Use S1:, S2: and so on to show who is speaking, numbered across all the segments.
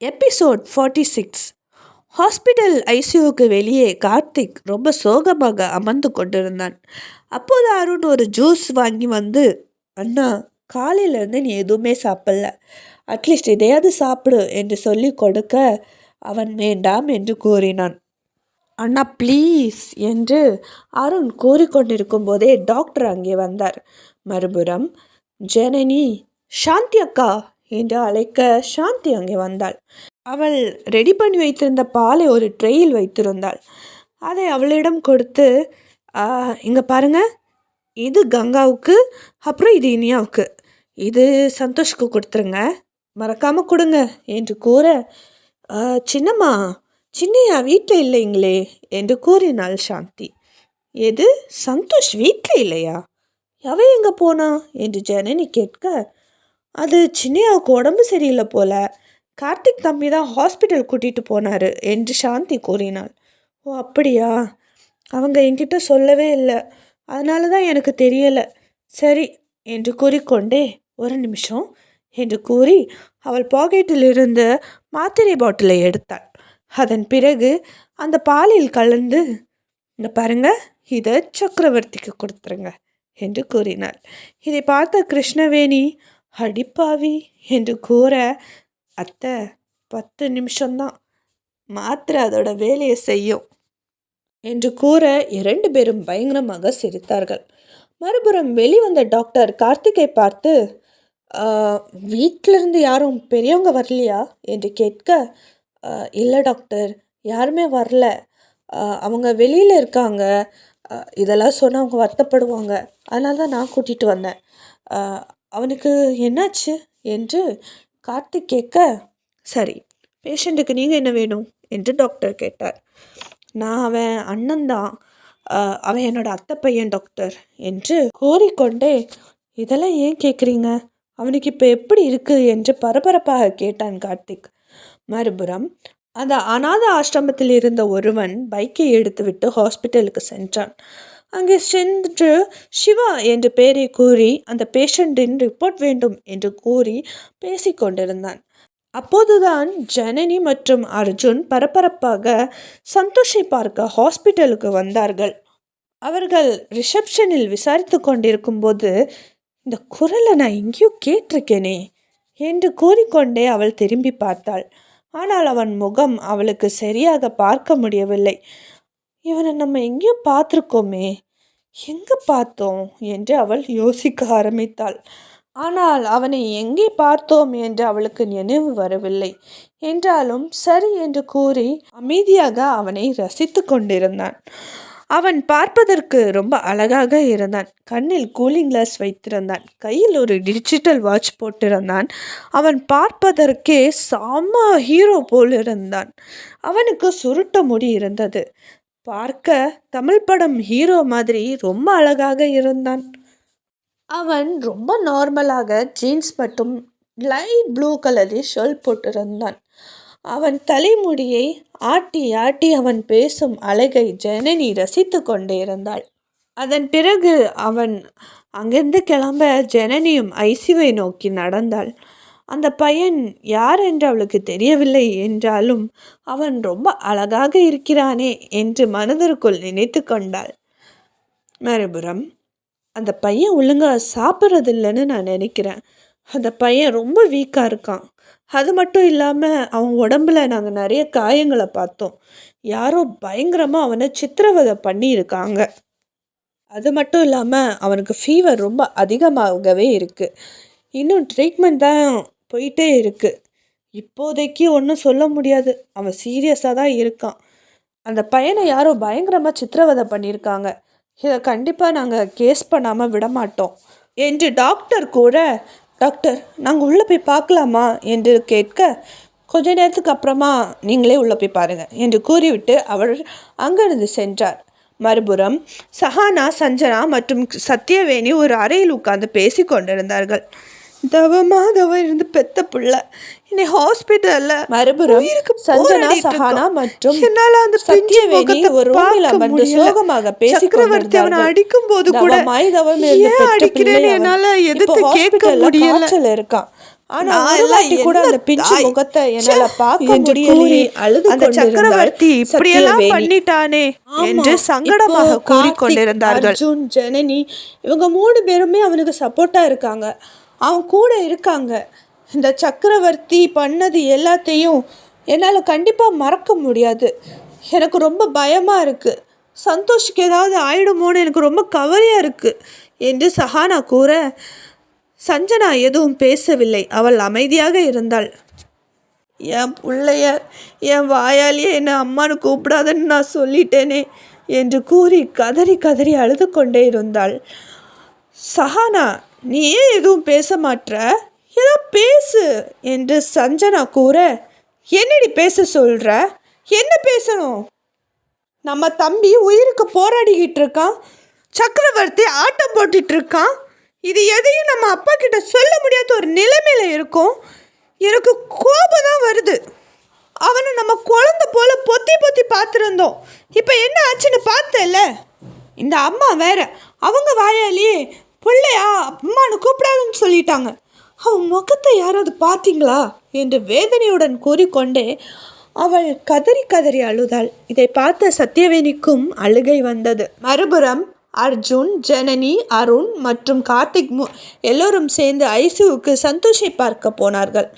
S1: Episode forty six hospital ஐசியூக்கு வெளியே கார்த்திக் ரொம்ப சோகமாக அமர்ந்து கொண்டிருந்தான். அப்போது அருண் ஒரு ஜூஸ் வாங்கி வந்து அண்ணா காலையிலேருந்து நீ எதுவுமே சாப்பிடல. அட்லீஸ்ட் இதையாவது சாப்பிடு என்று சொல்லி கொடுக்க அவன் வேண்டாம் என்று கூறினான். அண்ணா ப்ளீஸ் என்று அருண் கூறிக்கொண்டிருக்கும் போதே டாக்டர் அங்கே வந்தார். மறுபுறம் ஜனனி சாந்தி அக்கா என்று அழைக்க சாந்தி அங்கே வந்தாள். அவள் ரெடி பண்ணி வைத்திருந்த பாலை ஒரு ட்ரெயில் வைத்திருந்தாள். அதை அவளிடம் கொடுத்து இங்கே பாருங்க. இது கங்காவுக்கு அப்புறம் இது இனியாவுக்கு. இது சந்தோஷ்க்கு கொடுத்துருங்க. மறக்காமல் கொடுங்க என்று கூற "ஆ, சின்னம்மா சின்னையா வீட்டில் இல்லைங்களே என்று கூறினாள் சாந்தி. எது? சந்தோஷ் வீட்டில் இல்லையா? அவன் எங்கே போனா? என்று ஜனனி கேட்க அது சின்னையாவுக்கு உடம்பு சரியில்லை போல. கார்த்திக் தம்பி தான் ஹாஸ்பிட்டல் கூட்டிகிட்டு போனார் என்று சாந்தி கூறினாள். ஓ அப்படியா? அவங்க என்கிட்ட சொல்லவே இல்லை. அதனால தான் எனக்கு தெரியலை. சரி என்று கூறிக்கொண்டே ஒரு நிமிஷம் என்று கூறி அவள் பாக்கெட்டில் இருந்த மாத்திரை பாட்டிலை எடுத்தாள். அதன் பிறகு அந்த பாலில் கலந்து இந்த பாருங்க இதை சக்கரவர்த்திக்கு கொடுத்துருங்க என்று கூறினாள். இதை பார்த்த கிருஷ்ணவேணி அடிப்பாவி என்று கூற அத்தை பத்து நிமிஷம்தான். மாத்திரை அதோட வேலையை செய்யும் என்று கூற இரண்டு பேரும் பயங்கரமாக சிரித்தார்கள். மறுபுறம் வெளிவந்த டாக்டர் கார்த்திகை பார்த்து வீட்டிலிருந்து யாரும் பெரியவங்க வரலையா? என்று கேட்க இல்லை டாக்டர் யாருமே வரல. அவங்க வெளியில் இருக்காங்க. இதெல்லாம் சொன்னால் அவங்க வருத்தப்படுவாங்க. அதனால தான் நான் கூட்டிகிட்டு வந்தேன். அவனுக்கு என்னாச்சு என்று கார்த்திக் கேட்க சரி பேஷண்ட்டுக்கு நீங்கள் என்ன வேணும்? என்று டாக்டர் கேட்டார். நான் அவன் அண்ணன்தான் அவன் என்னோட அத்தை பையன் டாக்டர் என்று கோரிக்கொண்டே இதெல்லாம் ஏன் கேட்குறீங்க? அவனுக்கு இப்போ எப்படி இருக்குது என்று பரபரப்பாக கேட்டான் கார்த்திக். மறுபுறம் அந்த அநாத ஆசிரமத்தில் இருந்த ஒருவன் பைக்கை எடுத்துவிட்டு ஹாஸ்பிட்டலுக்கு சென்றான். அங்கே சென்று சிவா என்று பெயரை கூறி அந்த பேஷண்ட்டின் ரிப்போர்ட் வேண்டும் என்று கூறி பேசிக்கொண்டிருந்தான் அப்போதுதான் ஜனனி மற்றும் அர்ஜுன் பரபரப்பாக சந்தோஷை பார்க்க ஹாஸ்பிட்டலுக்கு வந்தார்கள். அவர்கள் ரிசப்ஷனில் விசாரித்து கொண்டிருக்கும்போது இந்த குரலை நான் எங்கேயோ கேட்டிருக்கேனே என்று கூறிக்கொண்டே அவள் திரும்பி பார்த்தாள். ஆனால் அவன் முகம் அவளுக்கு சரியாக பார்க்க முடியவில்லை. இவனை நம்ம எங்கேயோ பார்த்துருக்கோமே. எங்கே பார்த்தோம்? என்று அவள் யோசிக்க ஆரம்பித்தாள். ஆனால் அவனை எங்கே பார்த்தோம்? என்று அவளுக்கு நினைவு வரவில்லை. என்றாலும் சரி என்று கூறி அமைதியாக அவனை ரசித்து கொண்டிருந்தான். அவன் பார்ப்பதற்கு ரொம்ப அழகாக இருந்தான். கண்ணில் கூலிங் கிளாஸ் வைத்திருந்தான். கையில் ஒரு டிஜிட்டல் வாட்ச் போட்டிருந்தான். அவன் பார்ப்பதற்கே செம்ம ஹீரோ போல் இருந்தான் அவனுக்கு சுருட்ட முடி இருந்தது. பார்க்க தமிழ் படம் ஹீரோ மாதிரி ரொம்ப அழகாக இருந்தான். அவன் ரொம்ப நார்மலாக ஜீன்ஸ் மட்டும் லைட் ப்ளூ கலரில் ஷர்ட் போட்டிருந்தான். அவன் தலைமுடியை ஆட்டி ஆட்டி அவன் பேசும் அழகை ஜனனி ரசித்து கொண்டே இருந்தாள். அதன் பிறகு அவன் அங்கிருந்து கிளம்ப ஜனனியும் ஐசிவை நோக்கி நடந்தாள். அந்த பையன் யார் என்று அவளுக்கு தெரியவில்லை என்றாலும் அவன் ரொம்ப அழகாக இருக்கிறானே என்று மனதிற்குள் நினைத்து கொண்டாள். மறுபுறம் அந்த பையன் ஒழுங்காக சாப்பிட்றதில்லன்னு நான் நினைக்கிறேன். அந்த பையன் ரொம்ப வீக்காக இருக்கான். அது மட்டும் இல்லாமல் அவன் உடம்புல நாங்கள் நிறைய காயங்களை பார்த்தோம். யாரோ பயங்கரமாக அவனை சித்திரவதை பண்ணியிருக்காங்க. அது மட்டும் இல்லாமல் அவனுக்கு ஃபீவர் ரொம்ப அதிகமாகவே இருக்குது இன்னும் ட்ரீட்மெண்ட் தான் போயிட்டே இருக்குது இப்போதைக்கு ஒன்றும் சொல்ல முடியாது. அவன் சீரியஸாக தான் இருக்கான். அந்த பையனை யாரோ பயங்கரமாக சித்திரவதை பண்ணியிருக்காங்க. இதை கண்டிப்பாக நாங்கள் கேஸ் பண்ணாமல் விட மாட்டோம் என்று டாக்டர் கூட டாக்டர் நாங்கள் உள்ளே போய் பார்க்கலாமா? என்று கேட்க கொஞ்ச நேரத்துக்கு அப்புறமா நீங்களே உள்ளே போய் பாருங்கள் என்று கூறிவிட்டு அவர் அங்கிருந்து சென்றார். மறுபுறம் சஹானா சஞ்சனா மற்றும் சத்யவேணி ஒரு அறையில் உட்கார்ந்து பேசி கொண்டிருந்தார்கள். தவமாதவ இருந்து பெத்த புள்ள இன்னை ஹாஸ்பிட்டல்ல மறுபுறம் சஞ்சனா சஹானா மற்றும்
S2: என்னால அந்த முகத்தை
S1: ஒரு ரூமில் அமர்ந்து. சோகமாக பேசி
S2: சக்கரவர்த்தி அவனை அடிக்கும் போது கூட
S1: தவமாய் தவம் இருந்து
S2: அடிக்கிறேன்னு. என்னால எதிர்த்து கேட்க முடியல.
S1: இருக்கான் ஆனா வாட்டி கூட அந்த பிஞ்சு? முகத்தை என்னால! பார்க்க முடியலையே அழுது
S2: அந்த சக்கரவர்த்தி இப்படியெல்லாம்
S1: சத்தியவேணி.
S2: பண்ணிட்டானே. என்று சங்கடமாக கூறிக்கொண்டிருந்தார்கள்
S1: அர்ஜுன் ஜனனி இவங்க மூணு பேருமே அவனுக்கு சப்போர்ட்டா இருக்காங்க அவன் கூட இருக்காங்க. இந்த சக்கரவர்த்தி பண்ணது எல்லாத்தையும் என்னால் கண்டிப்பாக மறக்க முடியாது. எனக்கு ரொம்ப பயமாக இருக்குது சந்தோஷ்க்கு ஏதாவது ஆயிடுமோன்னு எனக்கு ரொம்ப கவலையாக இருக்குது என்று சஹானா கூற சஞ்சனா எதுவும் பேசவில்லை. அவள் அமைதியாக இருந்தாள். என் பிள்ளைய என் வாயாலேயே என்னை அம்மானு கூப்பிடாதன்னு நான் சொல்லிட்டேனே என்று கூறி கதறி கதறி அழுது கொண்டே இருந்தாள். சஹானா நீ ஏன் எதுவும் பேச மாட்ற? ஏதோ பேசு! என்று சஞ்சனா கூற என்னடி பேச சொல்கிற என்ன பேசணும்? நம்ம தம்பி உயிருக்கு போராடிக்கிட்டு இருக்கான். சக்கரவர்த்தி ஆட்டம் போட்டுட்டு இருக்கான். இது எதையும் நம்ம அப்பா கிட்ட சொல்ல முடியாத ஒரு நிலைமையில் இருக்கும். எனக்கு கோபம் தான் வருது. அவனை நம்ம குழந்தை போல பொத்தி பொத்தி பார்த்துருந்தோம். இப்போ என்ன ஆச்சுன்னு பார்த்தல இந்த அம்மா வேற. அவங்க வாயாலேயே பிள்ளையா அம்மானு கூப்பிடாதுன்னு சொல்லிட்டாங்க. அவன் முகத்தை யாராவது பார்த்தீங்களா? என்று வேதனையுடன் கூறிக்கொண்டே அவள் கதறி கதறி அழுதாள். இதை பார்த்த சத்யவேணிக்கும் அழுகை வந்தது. மறுபுறம் அர்ஜுன் ஜனனி அருண் மற்றும் கார்த்திக் மு எல்லோரும் சேர்ந்து ஐசுவுக்கு சந்தோஷை பார்க்க போனார்கள்.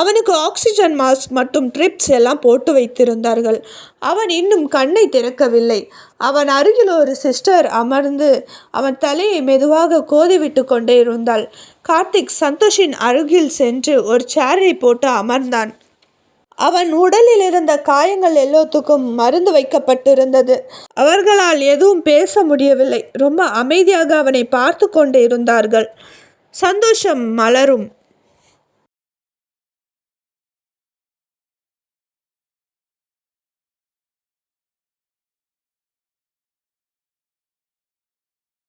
S1: அவனுக்கு ஆக்சிஜன் மாஸ்க் மற்றும் ட்ரிப்ஸ் எல்லாம் போட்டு வைத்திருந்தார்கள். அவன் இன்னும் கண்ணை திறக்கவில்லை. அவன் அருகில் ஒரு சிஸ்டர் அமர்ந்து அவன் தலையை மெதுவாக கோதிவிட்டு கொண்டே இருந்தாள். கார்த்திக் சந்தோஷின் அருகில் சென்று ஒரு சேரை போட்டு அமர்ந்தான். அவன் உடலில் இருந்த காயங்கள் எல்லாத்துக்கும் மருந்து வைக்கப்பட்டிருந்தது. அவர்களால் எதுவும் பேச முடியவில்லை. ரொம்ப அமைதியாக அவனை பார்த்து கொண்டே இருந்தார்கள். சந்தோஷம் மலரும்.